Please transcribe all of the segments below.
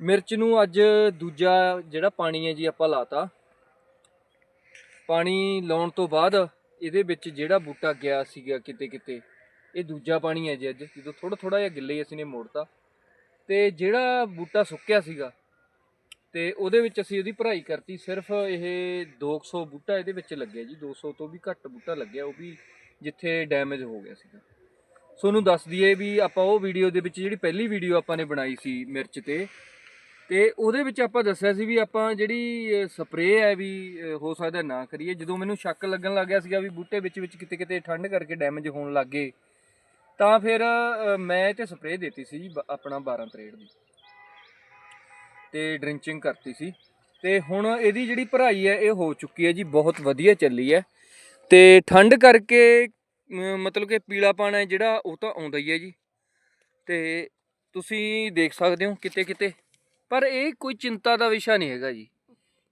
ਮਿਰਚ ਨੂੰ ਅੱਜ ਦੂਜਾ ਜਿਹੜਾ ਪਾਣੀ ਹੈ ਜੀ ਆਪਾਂ ਲਾਤਾ। ਪਾਣੀ ਲਾਉਣ ਤੋਂ ਬਾਅਦ ਇਹਦੇ ਵਿੱਚ ਜਿਹੜਾ ਬੂਟਾ ਗਿਆ ਸੀਗਾ ਕਿਤੇ ਕਿਤੇ, ਇਹ ਦੂਜਾ ਪਾਣੀ ਹੈ ਜੀ ਅੱਜ। ਜਦੋਂ ਥੋੜਾ ਥੋੜਾ ਜਿਹਾ ਗਿੱਲੇ ਅਸੀਂ ਨੇ ਮੋੜਤਾ। ਤੇ ਜਿਹੜਾ ਬੂਟਾ ਸੁੱਕਿਆ ਸੀਗਾ, ਤੇ ਉਹਦੇ ਵਿੱਚ ਅਸੀਂ ਉਹਦੀ ਭਰਾਈ ਕਰਤੀ। ਸਿਰਫ ਇਹ 200 ਬੂਟਾ ਇਹਦੇ ਵਿੱਚ ਲੱਗਿਆ ਜੀ। 200 ਤੋਂ ਵੀ ਘੱਟ ਬੂਟਾ ਲੱਗਿਆ, ਉਹ ਵੀ ਜਿੱਥੇ ਡੈਮੇਜ ਹੋ ਗਿਆ ਸੀਗਾ। ਤੁਹਾਨੂੰ ਦੱਸ ਦਈਏ ਵੀ ਆਪਾਂ ਉਹ ਵੀਡੀਓ ਦੇ ਵਿੱਚ ਜਿਹੜੀ ਪਹਿਲੀ ਵੀਡੀਓ ਆਪਾਂ ਨੇ ਬਣਾਈ ਸੀ ਮਿਰਚ ਤੇ ਤੇ ਉਹਦੇ ਵਿੱਚ ਆਪਾਂ ਦੱਸਿਆ ਸੀ ਵੀ ਆਪਾਂ ਜਿਹੜੀ ਸਪਰੇਅ ਹੈ ਵੀ ਹੋ ਸਕਦਾ ਨਾ ਕਰੀਏ। ਜਦੋਂ ਮੈਨੂੰ ਸ਼ੱਕ ਲੱਗਣ ਲੱਗ ਗਿਆ ਸੀਗਾ ਵੀ ਬੂਟੇ ਵਿੱਚ ਵਿੱਚ ਕਿਤੇ ਕਿਤੇ ਠੰਡ ਕਰਕੇ ਡੈਮੇਜ ਹੋਣ ਲੱਗ ਗਏ, ਤਾਂ ਫਿਰ ਮੈਂ ਇਹ ਤੇ ਸਪਰੇਅ ਦਿੱਤੀ ਸੀ ਜੀ ਬ- ਆਪਣਾ 12 ਤਰੇੜ ਦੀ। ਤੇ ਡ੍ਰਿੰਚਿੰਗ ਕਰਤੀ ਸੀ। ਤੇ ਹੁਣ ਇਹਦੀ ਜਿਹੜੀ ਭਰਾਈ ਹੈ, ਇਹ ਹੋ ਚੁੱਕੀ ਹੈ ਜੀ, ਬਹੁਤ ਵਧੀਆ ਚੱਲੀ ਹੈ। ਤੇ ਠੰਡ ਕਰਕੇ ਮਤਲਬ ਕਿ ਪੀਲਾਪਣ ਹੈ ਜਿਹੜਾ, ਉਹ ਤਾਂ ਆਉਂਦਾ ਹੀ ਹੈ ਜੀ। ਤੇ ਤੁਸੀਂ ਦੇਖ ਸਕਦੇ ਹੋ ਕਿਤੇ ਕਿਤੇ। ਪਰ ਇਹ ਕੋਈ ਚਿੰਤਾ ਦਾ ਵਿਸ਼ਾ ਨਹੀਂ ਹੈਗਾ ਜੀ।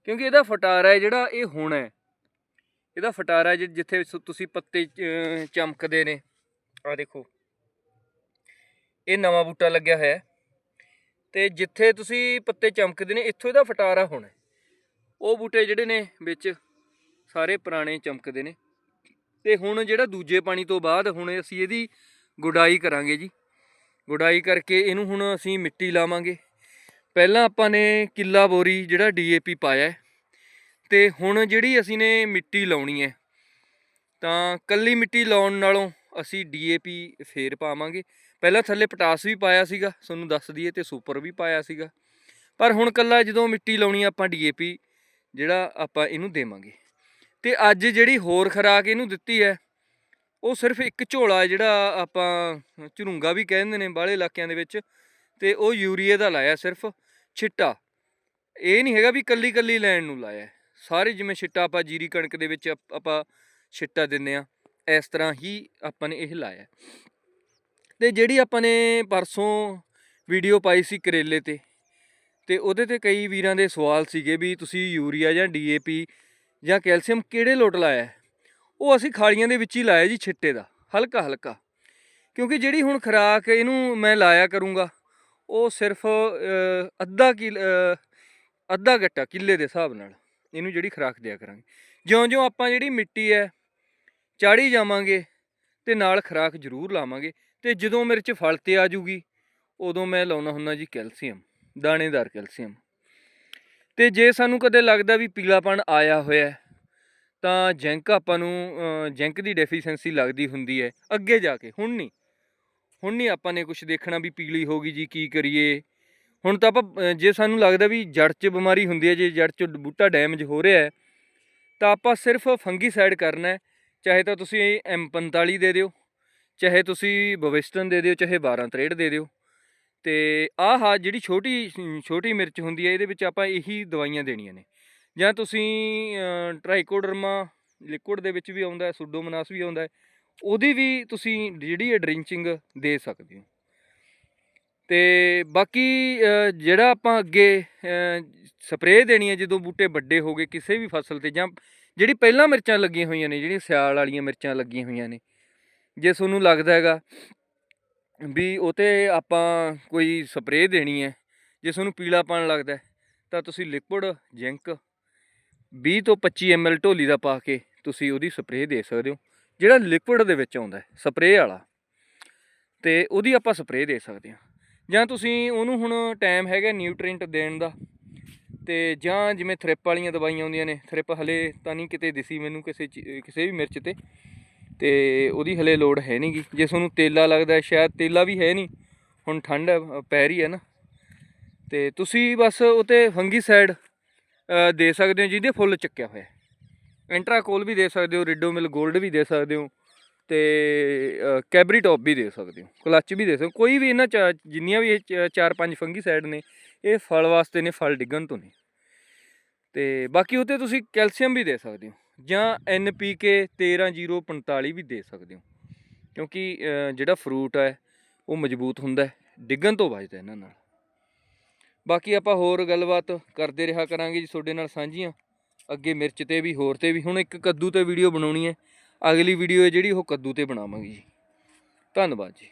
ਕਿਉਂਕਿ ਇਹਦਾ ਫਟਾਰਾ ਹੈ ਜਿਹੜਾ ਇਹ ਹੋਣਾ ਹੈ। ਇਹਦਾ ਫਟਾਰਾ ਜਿ- ਜਿੱਥੇ ਤੁਸੀਂ ਪੱਤੇ ਅਹ, ਚਮਕਦੇ ਨੇ। ਆ ਦੇਖੋ। ਇਹ ਨਵਾਂ ਬੂਟਾ ਲੱਗਿਆ ਹੋਇਆ ਹੈ। ਤੇ ਜਿੱਥੇ ਤੁਸੀਂ ਪੱਤੇ ਚਮਕਦੇ ਨੇ ਇੱਥੋਂ ਇਹਦਾ ਫਟਾਰਾ ਹੋਣਾ ਉਹ ਬੂਟੇ ਜਿਹੜੇ ਨੇ ਵਿੱਚ ਸਾਰੇ ਪੁਰਾਣੇ ਚਮਕਦੇ ਨੇ। ਤੇ ਹੁਣ ਜਿਹੜਾ ਦੂਜੇ ਪਾਣੀ ਤੋਂ ਬਾਅਦ ਹੁਣ ਅਸੀਂ ਇਹਦੀ ਗੁਡਾਈ ਕਰਾਂਗੇ ਜੀ। ਗੁਡਾਈ ਕਰਕੇ ਇਹਨੂੰ ਹੁਣ ਅਸੀਂ ਮਿੱਟੀ ਲਾਵਾਂਗੇ। ਪਹਿਲਾਂ ਆਪਾਂ ਨੇ ਕਿੱਲਾ ਬੋਰੀ ਜਿਹੜਾ ਡੀਏਪੀ ਪਾਇਆ ਹੈ, ਤੇ ਹੁਣ ਜਿਹੜੀ ਅਸੀਂ ਨੇ ਮਿੱਟੀ ਲਾਉਣੀ ਹੈ ਤਾਂ ਕੱਲੀ ਮਿੱਟੀ ਲਾਉਣ ਨਾਲੋਂ ਅਸੀਂ ਡੀਏਪੀ ਫੇਰ ਪਾਵਾਂਗੇ। ਪਹਿਲਾਂ ਥੱਲੇ ਪਟਾਸ ਵੀ ਪਾਇਆ ਸੀਗਾ ਤੁਹਾਨੂੰ ਦੱਸ ਦਈਏ ਤੇ ਸੁਪਰ ਵੀ ਪਾਇਆ ਸੀਗਾ। ਪਰ ਹੁਣ ਕੱਲਾ ਜਦੋਂ ਮਿੱਟੀ ਲਾਉਣੀ ਆ ਆਪਾਂ ਡੀਏਪੀ ਜਿਹੜਾ ਆਪਾਂ ਇਹਨੂੰ ਦੇਵਾਂਗੇ। ਤੇ ਅੱਜ ਜਿਹੜੀ ਹੋਰ ਖਰਾਕ ਇਹਨੂੰ ਦਿੱਤੀ ਹੈ ਉਹ ਸਿਰਫ ਇੱਕ ਝੋਲਾ ਜਿਹੜਾ ਆਪਾਂ ਝੁਰੂੰਗਾ ਵੀ ਕਹਿੰਦੇ ਨੇ ਬਾਹਲੇ ਇਲਾਕਿਆਂ ਦੇ ਵਿੱਚ ਤੇ ਉਹ ਯੂਰੀਏ ਦਾ ਲਾਇਆ ਸਿਰਫ। ਛਿੱਟਾ। ਇਹ ਨਹੀਂ ਹੈਗਾ ਵੀ ਕੱਲੀ ਕੱਲੀ ਲੈਣ ਨੂੰ ਲਾਇਆ। ਸਾਰੇ ਜਿਵੇਂ ਛਿੱਟਾ ਆਪਾਂ ਜੀਰੀ ਕਣਕ ਦੇ ਵਿੱਚ ਆਪ- ਆਪਾਂ ਛਿੱਟਾ ਦਿੰਨੇ ਆ ਇਸ ਤਰ੍ਹਾਂ ਹੀ ਆਪਾਂ ਨੇ ਇਹ ਲਾਇਆ। ਹੈ। ਤੇ ਜਿਹੜੀ ਆਪਾਂ ਨੇ ਪਰਸੋਂ ਵੀਡੀਓ ਪਾਈ ਸੀ ਕਰੇਲੇ ਤੇ ਤੇ ਉਹਦੇ ਤੇ ਕਈ ਵੀਰਾਂ ਦੇ ਸਵਾਲ ਸੀਗੇ ਵੀ ਤੁਸੀਂ ਯੂਰੀਆ ਜਾਂ ਡੀਏਪੀ ਜਾਂ ਕੈਲਸ਼ੀਅਮ ਕਿਹੜੇ ਲੋਟ ਲਾਇਆ? ਉਹ ਅਸੀਂ ਖਾਲੀਆਂ ਦੇ ਵਿੱਚ ਹੀ ਲਾਇਆ ਜੀ ਛਿੱਟੇ ਦਾ ਹਲਕਾ ਹਲਕਾ ਕਿਉਂਕਿ ਜਿਹੜੀ ਹੁਣ ਖਰਾਕ ਇਹਨੂੰ ਮੈਂ ਲਾਇਆ ਕਰੂੰਗਾ ਉਹ ਸਿਰਫ ਅੱਧਾ ਕਿਲ ਅੱਧਾ ਗੱਟਾ ਕਿੱਲੇ ਦੇ ਹਿਸਾਬ ਨਾਲ ਇਹਨੂੰ ਜਿਹੜੀ ਖਰਾਕ ਦਿਆ ਕਰਾਂਗੇ। ਜਿਉਂ-ਜਿਉਂ ਆਪਾਂ ਜਿਹੜੀ ਮਿੱਟੀ ਹੈ ਚਾੜੀ ਜਾਵਾਂਗੇ ਤੇ ਨਾਲ ਖਰਾਕ ਜ਼ਰੂਰ ਲਾਵਾਂਗੇ ਤੇ ਜਦੋਂ ਮਿਰਚ ਫਲ ਤੇ ਆ ਜੂਗੀ ਉਦੋਂ ਮੈਂ ਲਾਉਣਾ ਹੁੰਦਾ ਜੀ ਕੈਲਸ਼ੀਅਮ ਦਾਣੇਦਾਰ ਕੈਲਸ਼ੀਅਮ। ਤੇ ਜੇ ਸਾਨੂੰ ਕਦੇ ਲੱਗਦਾ ਵੀ ਪੀਲਾਪਣ ਆਇਆ ਹੋਇਆ ਤਾਂ ਜਿੰਕ ਆਪਾਂ ਨੂੰ ਅ, ਜਿੰਕ ਦੀ ਡੈਫੀਸ਼ੀਐਂਸੀ ਲੱਗਦੀ ਹੁੰਦੀ ਹੈ ਅੱਗੇ ਜਾ ਕੇ ਹੁਣ ਨਹੀਂ। ਹੁਣ ਨਹੀਂ ਆਪਾਂ ਨੇ ਕੁਝ ਦੇਖਣਾ ਵੀ ਪੀਲੀ ਹੋ ਗਈ ਜੀ, ਕੀ ਕਰੀਏ। ਹੁਣ ਤਾਂ ਆਪਾਂ ਜੇ ਸਾਨੂੰ ਲੱਗਦਾ ਵੀ ਜੜ 'ਚ ਬਿਮਾਰੀ ਹੁੰਦੀ ਹੈ, ਜੇ ਜੜ 'ਚ ਬੂਟਾ ਡੈਮੇਜ ਹੋ ਰਿਹਾ ਹੈ, ਤਾਂ ਆਪਾਂ ਸਿਰਫ ਫੰਗੀਸਾਈਡ ਕਰਨਾ ਹੈ, ਚਾਹੇ ਤਾਂ ਤੁਸੀਂ M45 ਦੇ ਦਿਓ, ਚਾਹੇ ਤੁਸੀਂ ਬਵਿਸਟਨ ਦੇ ਦਿਓ, ਚਾਹੇ 12 ਤਰੇੜ ਦੇ ਦਿਓ। ਤੇ ਆਹ ਜਿਹੜੀ ਛੋਟੀ ਛੋਟੀ ਮਿਰਚ ਹੁੰਦੀ ਹੈ, ਇਹਦੇ ਵਿੱਚ ਆਪਾਂ ਇਹੀ ਦਵਾਈਆਂ ਦੇਣੀਆਂ ਨੇ। ਜਾਂ ਤੁਸੀਂ ਟ੍ਰਾਈਕੋਡਰਮਾ ਲਿਕੁਇਡ ਦੇ ਵਿੱਚ ਵੀ ਆਉਂਦਾ ਸੁਡੋਮਨਾਸ ਵੀ ਆਉਂਦਾ ਉਹਦੀ ਵੀ ਤੁਸੀਂ ਜਿਹੜੀ ਹੈ ਡਰਿੰਚਿੰਗ ਦੇ ਸਕਦੇ ਹੋ। ਤੇ ਬਾਕੀ ਜਿਹੜਾ ਆਪਾਂ ਅੱਗੇ ਸਪਰੇਅ ਦੇਣੀ ਹੈ, ਜਦੋਂ ਬੂਟੇ ਵੱਡੇ ਹੋ ਗਏ, ਕਿਸੇ ਵੀ ਫਸਲ ਤੇ ਜਾਂ ਜਿਹੜੀ ਪਹਿਲਾਂ ਮਿਰਚਾਂ ਲੱਗੀਆਂ ਹੋਈਆਂ ਨੇ, ਜਿਹੜੀਆਂ ਸਿਆਲ ਵਾਲੀਆਂ ਮਿਰਚਾਂ ਲੱਗੀਆਂ ਹੋਈਆਂ ਨੇ, ਜੇ ਤੁਹਾਨੂੰ ਲੱਗਦਾ ਹੈਗਾ ਵੀ ਉਹ ਤੇ ਆਪਾਂ ਕੋਈ ਸਪਰੇਅ ਦੇਣੀ ਹੈ, ਜੇ ਤੁਹਾਨੂੰ ਪੀਲਾਪਣ ਲੱਗਦਾ ਤਾਂ ਤੁਸੀਂ ਲਿਕੁਇਡ ਜਿੰਕ 20 ਤੋਂ 25 ml ਢੋਲੀ ਦਾ ਪਾ ਕੇ ਤੁਸੀਂ ਉਹਦੀ ਸਪਰੇਅ ਦੇ ਸਕਦੇ ਹੋ। ਜਿਹੜਾ ਲਿਕੁਇਡ ਦੇ ਵਿੱਚ ਆਉਂਦਾ ਸਪਰੇਅ ਵਾਲਾ, ਤੇ ਉਹਦੀ ਆਪਾਂ ਸਪਰੇਅ ਦੇ ਸਕਦੇ ਹਾਂ। ਜਾਂ ਤੁਸੀਂ ਉਹਨੂੰ ਹੁਣ ਟਾਈਮ ਹੈਗਾ ਨਿਊਟ੍ਰੀਐਂਟ ਦੇਣ ਦਾ, ਤੇ ਜਾਂ ਜਿਵੇਂ ਥ੍ਰਿਪ ਵਾਲੀਆਂ ਦਵਾਈਆਂ ਆਉਂਦੀਆਂ ਨੇ, ਥ੍ਰਿਪ ਹਲੇ ਤਾਂ ਨਹੀਂ ਕਿਤੇ ਦਿਸੀ ਮੈਨੂੰ ਕਿਸੇ ਚੀ- ਕਿਸੇ ਵੀ ਮਿਰਚ ਤੇ ਤੇ ਉਹਦੀ ਹਲੇ ਲੋੜ ਹੈ ਨਹੀਂਗੀ ਜੇ ਤੁਹਾਨੂੰ ਤੇਲਾ ਲੱਗਦਾ ਸ਼ਾਇਦ ਤੇਲਾ ਵੀ ਹੈ ਨਹੀਂ, ਹੁਣ ਠੰਡ ਪੈ ਰਹੀ ਹੈ ਨਾ। ਤੇ ਤੁਸੀਂ ਬਸ ਉਤੇ ਫੰਗੀਸਾਈਡ ਦੇ ਸਕਦੇ ਹੋ ਜਿਹਦੇ ਫੁੱਲ ਚੱਕਿਆ ਹੋਇਆ ਹੈ ਐਂਟਰਾਕੋਲ ਵੀ ਦੇ ਸਕਦੇ ਹੋ ਰਿਡੋਮਿਲ 골ਡ ਵੀ ਦੇ ਸਕਦੇ ਹੋ ਤੇ ਅ, ਕੈਬਰੀ ਟੌਪ ਵੀ ਦੇ ਸਕਦੇ ਹੋ ਕਲੱਚ ਵੀ ਦੇ ਸਕਦੇ ਹੋ। ਕੋਈ ਵੀ ਇਹਨਾਂ ਚਾ- ਜਿੰਨੀਆਂ ਵੀ ਇਹ ਚਾਰ ਪੰਜ ਫੰਗੀਸਾਈਡ ਨੇ ਇਹ ਫਲ ਵਾਸਤੇ ਨੇ ਫਲ ਡਿੱਗਣ ਤੋਂ ਨੇ ਤੇ ਬਾਕੀ ਉਤੇ ਤੁਸੀਂ ਕੈਲਸ਼ੀਅਮ ਵੀ ਦੇ ਸਕਦੇ ਹੋ ਜਾਂ NPK 13045 ਵੀ ਦੇ ਸਕਦੇ ਹੋ। ਕਿਉਂਕਿ ਜਿਹੜਾ ਫਰੂਟ ਹੈ ਉਹ ਮਜ਼ਬੂਤ ਹੁੰਦਾ ਹੈ ਡਿੱਗਣ ਤੋਂ ਬਚਦਾ ਇਹਨਾਂ ਨਾਲ। ਬਾਕੀ ਆਪਾਂ ਹੋਰ ਗੱਲਬਾਤ ਕਰਦੇ ਰਿਹਾ ਕਰਾਂਗੇ ਜੀ ਤੁਹਾਡੇ ਨਾਲ ਸਾਂਝੀਆਂ। ਅੱਗੇ ਮਿਰਚ ਤੇ ਵੀ, ਹੋਰ ਤੇ ਵੀ। ਹੁਣ ਇੱਕ ਕੱਦੂ ਤੇ ਵੀਡੀਓ ਬਣਾਉਣੀ ਹੈ। ਅਗਲੀ ਵੀਡੀਓ ਹੈ ਜਿਹੜੀ, ਉਹ ਕੱਦੂ ਤੇ ਬਣਾਵਾਂਗੇ ਜੀ। ਧੰਨਵਾਦ ਜੀ।